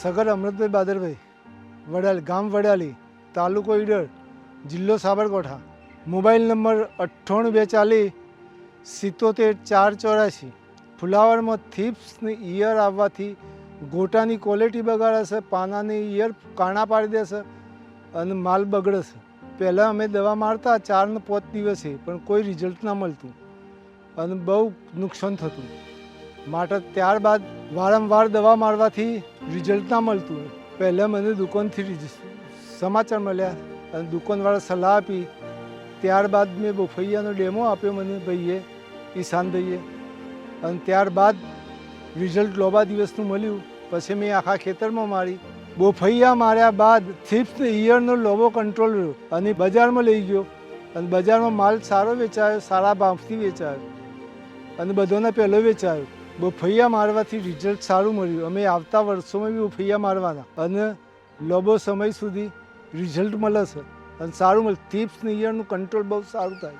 સગર અમૃતભાઈ બાદરભાઈ, વડાલ, ગામ વડાલી, તાલુકો ઈડર, જિલ્લો સાબરકાંઠા. મોબાઈલ નંબર અઠ્ઠાણું બે ચાલીસ, સિત્તોતેર ચાર ચોરાશી ફુલાવરમાં થીપ્સની ઈયર આવવાથી ગોટાની ક્વોલિટી બગાડશે પાનાની ઈયર કાણા પાડી દેશે અને માલ બગડશે પહેલાં અમે દવા મારતા ચારને પાંચ દિવસે, પણ કોઈ રિઝલ્ટ ના મળતું અને બહુ નુકસાન થતું. માટે ત્યારબાદ વારંવાર દવા મારવાથી રિઝલ્ટ ના મળતું પહેલાં મને દુકાનથી સમાચાર મળ્યા અને દુકાનવાળા સલાહ આપી. ત્યારબાદ મેં બફૈયાનો ડેમો આપ્યો મને ભાઈએ, ઈશાનભાઈએ. અને ત્યારબાદ રિઝલ્ટ લોબા દિવસનું મળ્યું. પછી મેં આખા ખેતરમાં મારી. બોફૈયા માર્યા બાદ ફિફ્થ ઇયરનો લોબો કંટ્રોલ રહ્યો અને બજારમાં લઈ ગયો. અને બજારમાં માલ સારો વેચાયો, સારા ભાવથી વેચાયો. અને બધોને પહેલો વેચાયો. બોફૈયા મારવાથી રિઝલ્ટ સારું મળ્યું. અમે આવતા વર્ષોમાં બી બફૈયા મારવાના. અને લાંબો સમય સુધી રિઝલ્ટ મળે છે. અને સારું મળે. થીપ્સ નિયરનું કંટ્રોલ બહુ સારું થાય.